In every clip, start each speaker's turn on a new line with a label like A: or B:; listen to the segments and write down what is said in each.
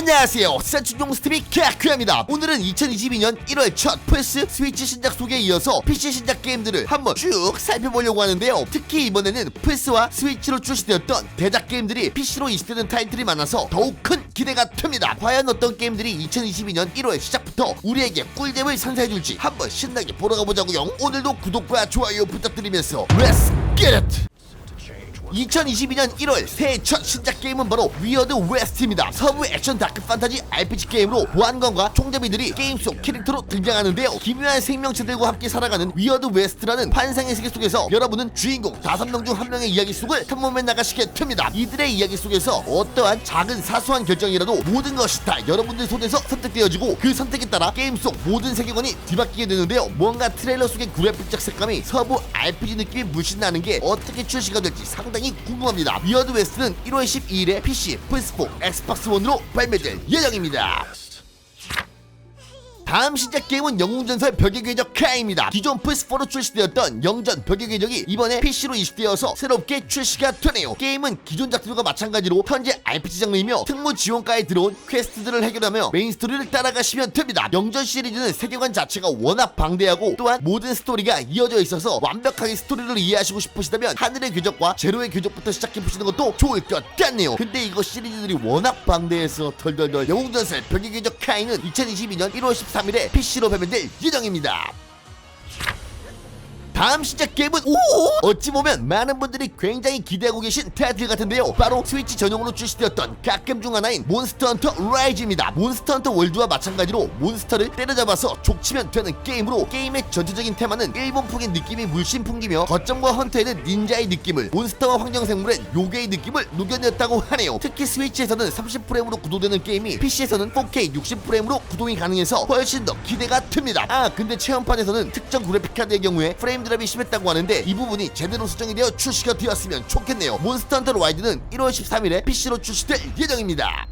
A: 안녕하세요. 센충용 스티비 캬크입니다. 오늘은 2022년 1월 첫 플스 스위치 신작 소개에 이어서 PC 신작 게임들을 한번 쭉 살펴보려고 하는데요. 특히 이번에는 플스와 스위치로 출시되었던 대작 게임들이 PC로 이식되는 타이틀이 많아서 더욱 큰 기대가 듭니다. 과연 어떤 게임들이 2022년 1월 시작부터 우리에게 꿀잼을 선사해줄지 한번 신나게 보러 가보자고요. 오늘도 구독과 좋아요 부탁드리면서 Let's get it! 2022년 1월 새해 첫 신작 게임은 바로 위어드 웨스트입니다. 서부 액션 다크 판타지 RPG 게임으로 보안관과 총잡이들이 게임 속 캐릭터로 등장하는데요. 기묘한 생명체들과 함께 살아가는 위어드 웨스트라는 환상의 세계 속에서 여러분은 주인공 다섯 명 중 한 명의 이야기 속을 탐험해 나가시게 됩니다. 이들의 이야기 속에서 어떠한 작은 사소한 결정이라도 모든 것이 다 여러분들 손에서 선택되어지고 그 선택에 따라 게임 속 모든 세계관이 뒤바뀌게 되는데요. 뭔가 트레일러 속의 그래픽적 색감이 서부 RPG 느낌이 물씬 나는 게 어떻게 출시가 될지 상당히 궁금합니다. 위어드 웨스트는 1월 12일에 PC, 플스4, 엑스박스 원으로 발매될 예정입니다. 다음 신작 게임은 영웅전설 벽의 궤적 카입니다. 기존 플스4로 출시되었던 영전 벽의 궤적이 이번에 PC로 이식되어서 새롭게 출시가 되네요. 게임은 기존 작들과 마찬가지로 현재 RPG 장르이며 특무 지원가에 들어온 퀘스트들을 해결하며 메인 스토리를 따라가시면 됩니다. 영전 시리즈는 세계관 자체가 워낙 방대하고 또한 모든 스토리가 이어져 있어서 완벽하게 스토리를 이해하시고 싶으시다면 하늘의 궤적과 제로의 궤적부터 시작해보시는 것도 좋을 것 같네요. 근데 이거 시리즈들이 워낙 방대해서 덜덜덜 영웅전설 벽의 궤적 카이는 2022년 1월 13일 에 PC로 발매될 예정입니다. 다음 시작 게임은 오 어찌 보면 많은 분들이 굉장히 기대하고 계신 타이틀 같은데요. 바로 스위치 전용으로 출시되었던 갓겜 중 하나인 몬스터 헌터 라이즈입니다. 몬스터 헌터 월드와 마찬가지로 몬스터를 때려잡아서 족치면 되는 게임으로 게임의 전체적인 테마는 일본풍의 느낌이 물씬 풍기며 거점과 헌터에는 닌자의 느낌을 몬스터와 환경생물엔 요괴의 느낌을 녹여냈다고 하네요. 특히 스위치에서는 30프레임으로 구동되는 게임이 PC에서는 4K 60프레임으로 구동이 가능해서 훨씬 더 기대가 듭니다. 아 근데 체험판에서는 특정 그래픽카드의 경우에 프레임 드랍이 심했다고 하는데 이 부분이 제대로 수정이 되어 출시가 되었으면 좋겠네요. 몬스터 헌터 와이드는 1월 13일에 PC로 출시될 예정입니다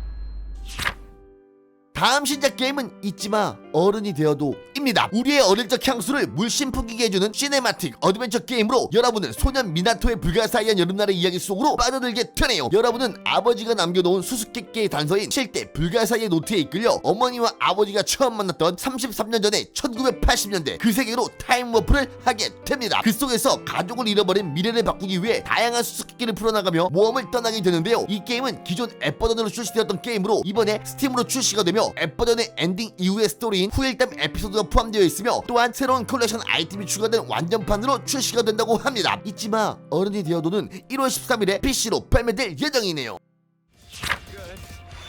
A: 다음 신작 게임은 잊지마 어른이 되어도 입니다. 우리의 어릴 적 향수를 물씬 풍기게 해주는 시네마틱 어드벤처 게임으로 여러분은 소년 미나토의 불가사의한 여름날의 이야기 속으로 빠져들게 되네요. 여러분은 아버지가 남겨놓은 수수께끼의 단서인 7대 불가사의의 노트에 이끌려 어머니와 아버지가 처음 만났던 33년 전의 1980년대 그 세계로 타임워프를 하게 됩니다. 그 속에서 가족을 잃어버린 미래를 바꾸기 위해 다양한 수수께끼를 풀어나가며 모험을 떠나게 되는데요. 이 게임은 기존 앱 버전으로 출시되었던 게임으로 이번에 스팀으로 출시가 되며 앱 버전의 엔딩 이후의 스토리인 후일담 에피소드가 포함되어 있으며 또한 새로운 컬렉션 아이템이 추가된 완전판으로 출시가 된다고 합니다. 잊지마 어른이 되어도는 1월 13일에 PC로 발매될 예정이네요.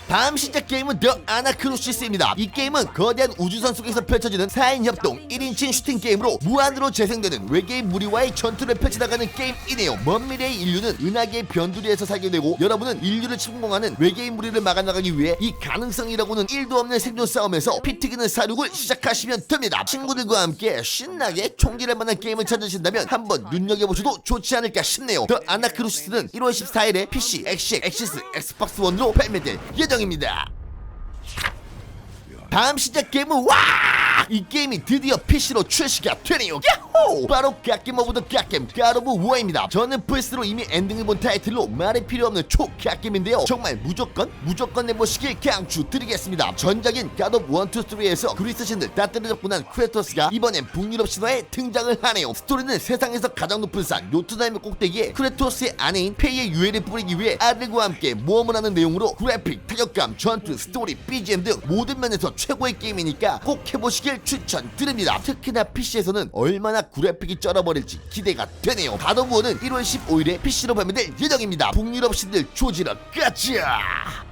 A: 다음 신작 게임은 더 아나크로시스입니다. 이 게임은 거대한 우주선 속에서 펼쳐지는 4인 협동 1인칭 슈팅 게임으로 무한으로 재생되는 외계인 무리와의 전투를 펼쳐나가는 게임이네요. 먼 미래의 인류는 은하계의 변두리에서 살게 되고 여러분은 인류를 침공하는 외계인 무리를 막아나가기 위해 이 가능성이라고는 1도 없는 생존 싸움에서 피 튀기는 사륙을 시작하시면 됩니다. 친구들과 함께 신나게 총질할 만한 게임을 찾으신다면 한번 눈여겨보셔도 좋지 않을까 싶네요. 더 아나크로시스는 1월 14일에 PC, 엑시, 엑시스, 엑스박스 원으로 발매될 예정 입니다. 다음 시작 게임은 와! 이 게임이 드디어 PC로 출시가 되네요. 야호! 바로 갓겜 오브 더 갓겜 갓 오브 워입니다. 저는 플스로 이미 엔딩을 본 타이틀로 말이 필요 없는 초 갓겜인데요. 정말 무조건 무조건 내보시길 강추드리겠습니다. 전작인 갓 오브 1, 2, 3에서 그리스 신들 다 때려잡고 난 크레토스가 이번엔 북유럽 신화에 등장을 하네요. 스토리는 세상에서 가장 높은 산 요트나임의 꼭대기에 크레토스의 아내인 페이의 유해를 뿌리기 위해 아들과 함께 모험을 하는 내용으로 그래픽, 타격감, 전투, 스토리, BGM 등 모든 면에서 최고의 게임이니까 꼭 해보시길 추천드립니다. 특히나 PC에서는 얼마나 그래픽이 쩔어버릴지 기대가 되네요. 가더부어는 1월 15일에 PC로 발매될 예정입니다. 북유럽 신들 조지러 가자!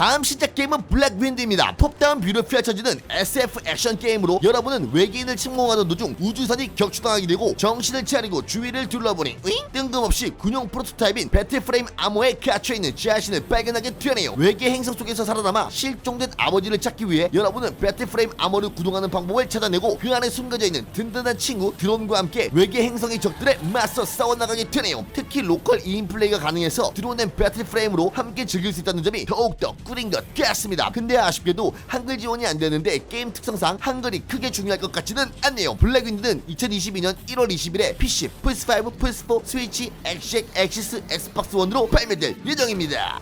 A: 다음 신작 게임은 블랙 윈드입니다. 톱다운 뷰를 펼쳐지는 SF 액션 게임으로 여러분은 외계인을 침공하던 도중 우주선이 격추당하게 되고 정신을 차리고 주위를 둘러보니 으잉? 뜬금없이 군용 프로토타입인 배틀프레임 암호에 갇혀있는 자신을 발견하게 되네요. 외계 행성 속에서 살아남아 실종된 아버지를 찾기 위해 여러분은 배틀프레임 암호를 구동하는 방법을 찾아내고 그 안에 숨겨져 있는 든든한 친구 드론과 함께 외계 행성의 적들에 맞서 싸워나가게 되네요. 특히 로컬 2인 플레이가 가능해서 드론앤 배틀프레임으로 함께 즐길 수 있다는 점이 더욱더 꿀인 것 같습니다. 근데 아쉽게도 한글 지원이 안 되는데 게임 특성상 한글이 크게 중요할 것 같지는 않네요. 블랙윈드는 2022년 1월 20일에 PC, 플스5, 플스4, 스위치, 엑식, 엑시스, 엑스박스 원으로 발매될 예정입니다.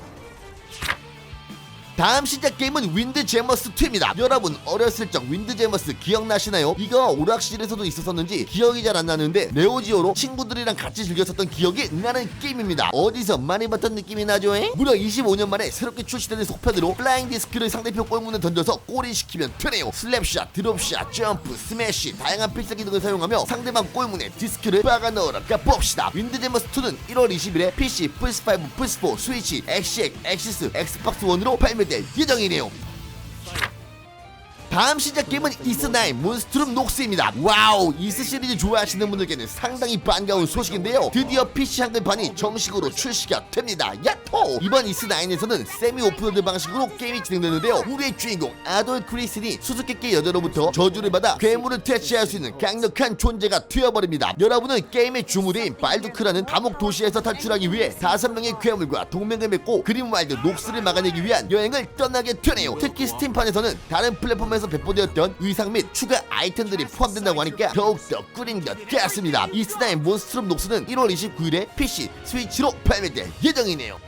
A: 다음 신작 게임은 윈드 제머스 2입니다. 여러분 어렸을 적 윈드 제머스 기억나시나요? 이거 오락실에서도 있었었는지 기억이 잘 안 나는데 네오지오로 친구들이랑 같이 즐겼었던 기억이 나는 게임입니다. 어디서 많이 봤던 느낌이 나죠? 에? 무려 25년 만에 새롭게 출시되는 속편으로 플라잉 디스크를 상대편 골문에 던져서 골인시키면 되네요. 슬랩샷, 드롭샷, 점프, 스매시 다양한 필살기 등을 사용하며 상대방 골문에 디스크를 박아 넣으러 가봅시다. 윈드 제머스 2는 1월 20일에 PC, 플스5, 플스4, 스위치, 엑시엑, 엑시스, 엑스박스 1으로 발매 될 예정이네요. 다음 시작 게임은 이스9 몬스트룸 녹스입니다. 와우 이스 시리즈 좋아하시는 분들께는 상당히 반가운 소식인데요. 드디어 PC 한글판이 정식으로 출시가 됩니다. 야토! 이번 이스9에서는 세미 오픈월드 방식으로 게임이 진행되는데요. 우리의 주인공 아돌 크리슨이 수수께끼 여자로부터 저주를 받아 괴물을 퇴치할 수 있는 강력한 존재가 되어버립니다. 여러분은 게임의 주무리인 발두크라는 감옥 도시에서 탈출하기 위해 다섯 명의 괴물과 동맹을 맺고 그린와일드 녹스를 막아내기 위한 여행을 떠나게 되네요. 특히 스팀판에서는 다른 플랫폼에 서 배포되었던 의상 및 추가 아이템들이 포함된다고 하니까 더욱더 꿀인 것 같습니다. 이스나의 몬스트럼 녹스는 1월 29일에 PC, 스위치로 발매될 예정이네요.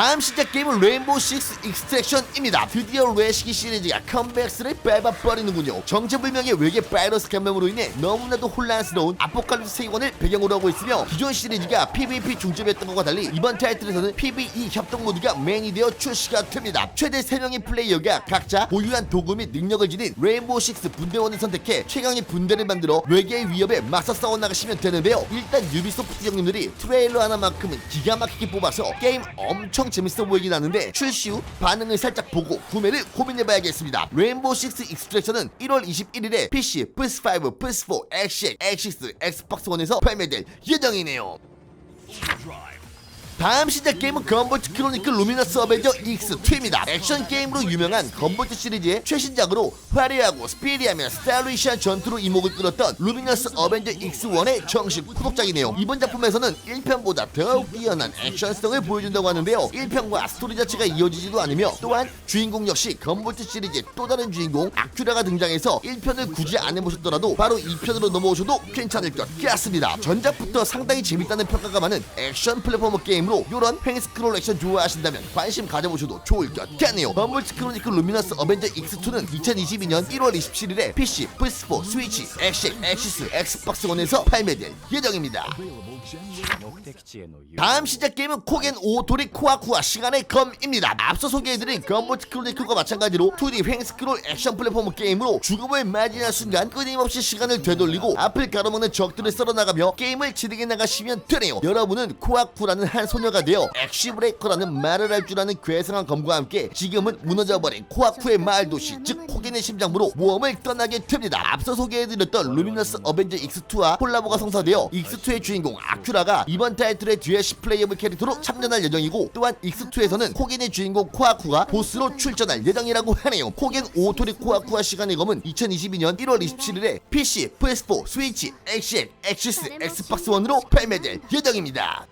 A: 다음 시작 게임은 레인보우 식스 익스트랙션입니다. 드디어 레시기 시리즈가 컴백스를 밟아버리는군요. 정체불명의 외계 바이러스 감염으로 인해 너무나도 혼란스러운 아포칼립스 세계관을 배경으로 하고 있으며 기존 시리즈가 PVP 중점이었던 것과 달리 이번 타이틀에서는 PVE 협동 모드가 메인이 되어 출시가 됩니다. 최대 3명의 플레이어가 각자 보유한 도구 및 능력을 지닌 레인보우 식스 분대원을 선택해 최강의 분대를 만들어 외계의 위협에 맞서 싸워나가시면 되는데요. 일단 유비소프트 형님들이 트레일러 하나만큼은 기가 막히게 뽑아서 게임 엄청 재밌어 보이긴 하는데 출시 후 반응을 살짝 보고 구매를 고민해봐야겠습니다. 레인보우 식스 익스트랙션은 1월 21일에 PC, 플스5, 플스4, 엑시, 엑시스, 엑스박스 1에서 발매될 예정이네요. 다음 시작 게임은 건볼트 크로니클 루미너스 어벤져 X2입니다. 액션 게임으로 유명한 건볼트 시리즈의 최신작으로 화려하고 스피리하며 스타일리시한 전투로 이목을 끌었던 루미너스 어벤져 X1의 정식 후속작이네요. 이번 작품에서는 1편보다 더욱 뛰어난 액션성을 보여준다고 하는데요. 1편과 스토리 자체가 이어지지도 않으며 또한 주인공 역시 건볼트 시리즈의 또 다른 주인공 아큐라가 등장해서 1편을 굳이 안 해보셨더라도 바로 2편으로 넘어오셔도 괜찮을 것 같습니다. 전작부터 상당히 재밌다는 평가가 많은 액션 플랫포머 게임으로 이런 횡스크롤 액션 좋아하신다면 관심 가져보셔도 좋을 것 같네요. 건물트 크로니클 루미너스 어벤져 X2는 2022년 1월 27일에 PC, 플스4, 스위치, 엑시, 엑시스, 엑스박스 1에서 발매될 예정입니다. 다음 시작 게임은 코겐 오토리 코아쿠아 시간의 검입니다. 앞서 소개해드린 건물 스크롤데크과 마찬가지로 2D 횡 스크롤 액션 플랫폼 게임으로 죽음을 맞이한 순간 끊임없이 시간을 되돌리고 앞을 가로막는 적들을 썰어나가며 게임을 진행해 나가시면 되네요. 여러분은 코아쿠라는 한 소녀가 되어 액시 브레이커라는 말을 할 줄 아는 괴상한 검과 함께 지금은 무너져버린 코아쿠의 마을 도시 즉 코겐의 심장부로 모험을 떠나게 됩니다. 앞서 소개해드렸던 루미너스 어벤져 익스2와 콜라보가 성사되어 익스2의 주인공 아큐라가 이번 타이틀의 DLC 플레이어블 캐릭터로 참전할 예정이고 또한 X2에서는 코겐의 주인공 코아쿠가 보스로 출전할 예정이라고 하네요. 코겐 오토리 코아쿠와 시간의 검은 2022년 1월 27일에 PC, PS4, 스위치, 엑시엑, 엑시스, 엑스박스 1으로 발매될 예정입니다.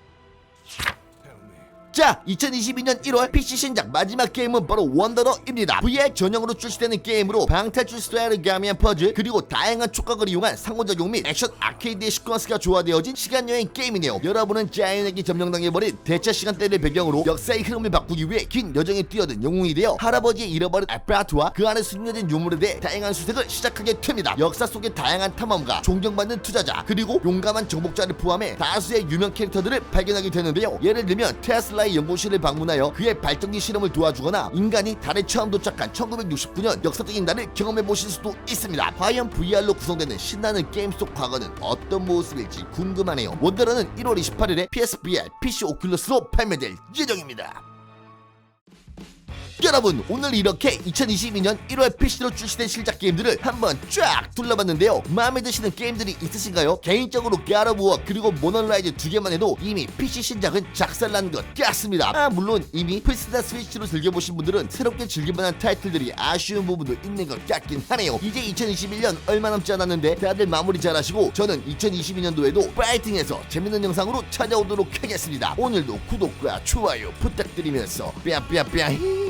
A: 자, 2022년 1월 PC 신작 마지막 게임은 바로 원더러입니다. VR 전용으로 출시되는 게임으로 방탈출 스타일을 가미한 퍼즐 그리고 다양한 촉각을 이용한 상호작용 및 액션 아케이드의 시퀀스가 조화되어진 시간여행 게임이네요. 여러분은 자연에게 점령당해버린 대차 시간대를 배경으로 역사의 흐름을 바꾸기 위해 긴 여정에 뛰어든 영웅이 되어 할아버지의 잃어버린 아파트와 그 안에 숨겨진 유물에 대해 다양한 수색을 시작하게 됩니다. 역사 속의 다양한 탐험가, 존경받는 투자자, 그리고 용감한 정복자를 포함해 다수의 유명 캐릭터들을 발견하게 되는데요. 예를 들면 테슬라 의 연구실을 방문하여 그의 발전기 실험을 도와주거나 인간이 달에 처음 도착한 1969년 역사적인 날을 경험해 보실 수도 있습니다. 과연 VR로 구성되는 신나는 게임 속 과거는 어떤 모습일지 궁금하네요. 원더러는 1월 28일에 PSVR, PC 오큘러스로 발매될 예정입니다. 여러분 오늘 이렇게 2022년 1월 PC로 출시된 실작 게임들을 한번 쫙 둘러봤는데요. 마음에 드시는 게임들이 있으신가요? 개인적으로 갸러브워 그리고 모넌라이즈 두 개만 해도 이미 PC 신작은 작살난 것 같습니다. 아 물론 이미 플스나 스위치로 즐겨보신 분들은 새롭게 즐길만한 타이틀들이 아쉬운 부분도 있는 것 같긴 하네요. 이제 2021년 얼마 남지 않았는데 다들 마무리 잘하시고 저는 2022년도에도 파이팅해서 재밌는 영상으로 찾아오도록 하겠습니다. 오늘도 구독과 좋아요 부탁드리면서 뺨뺨뺨